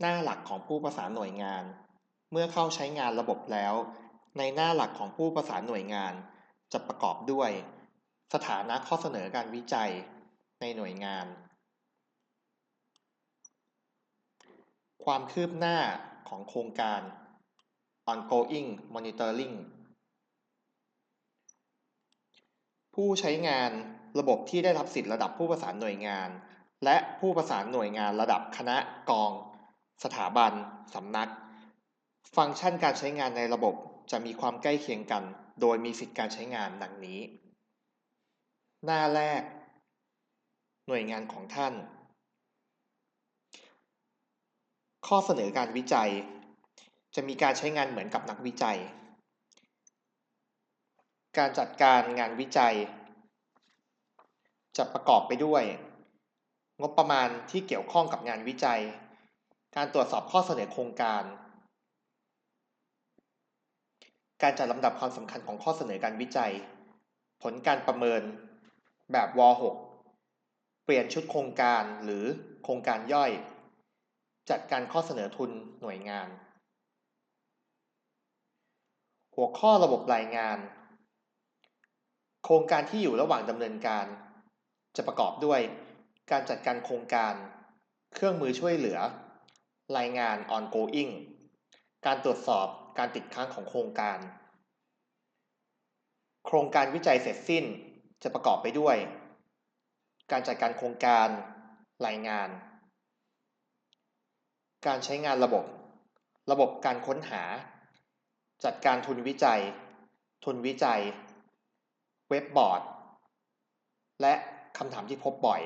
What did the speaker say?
หน้าหลักของผู้ประสานหน่วยงาน เมื่อเข้าใช้งานระบบแล้ว ในหน้าหลักของผู้ประสานหน่วยงาน จะประกอบด้วย สถานะข้อเสนอการวิจัย ในหน่วยงาน ความคืบหน้าของโครงการ ongoing monitoring ผู้ใช้งานระบบที่ได้รับสิทธิ์ระดับผู้ประสานหน่วยงาน และผู้ประสานหน่วยงานระดับคณะกอง สถาบัน สำนัก ฟังก์ชันการใช้งานในระบบจะมีความใกล้เคียงกัน โดยมีสิทธิการใช้งานดังนี้ หน้าแรก หน่วยงานของท่าน ข้อเสนอการวิจัย จะมีการใช้งานเหมือนกับนักวิจัย การจัดการงานวิจัย จะประกอบไปด้วย งบประมาณที่เกี่ยวข้องกับงานวิจัย การตรวจสอบข้อเสนอโครงการ การจัดลำดับความสำคัญของข้อเสนอการวิจัย ผลการประเมิน แบบว6เปลี่ยนชุดโครงการหรือโครงการย่อย จัดการข้อเสนอทุนหน่วยงาน หัวข้อระบบรายงาน โครงการที่อยู่ระหว่างดำเนินการ จะประกอบด้วย การจัดการโครงการ เครื่องมือช่วยเหลือ รายงาน ongoing การตรวจสอบการติดค้างของโครงการ โครงการวิจัยเสร็จสิ้นจะประกอบไปด้วย การจัดการโครงการรายงาน การใช้งานระบบ ระบบการค้นหา จัดการทุนวิจัย ทุนวิจัย เว็บบอร์ด และคำถามที่พบบ่อย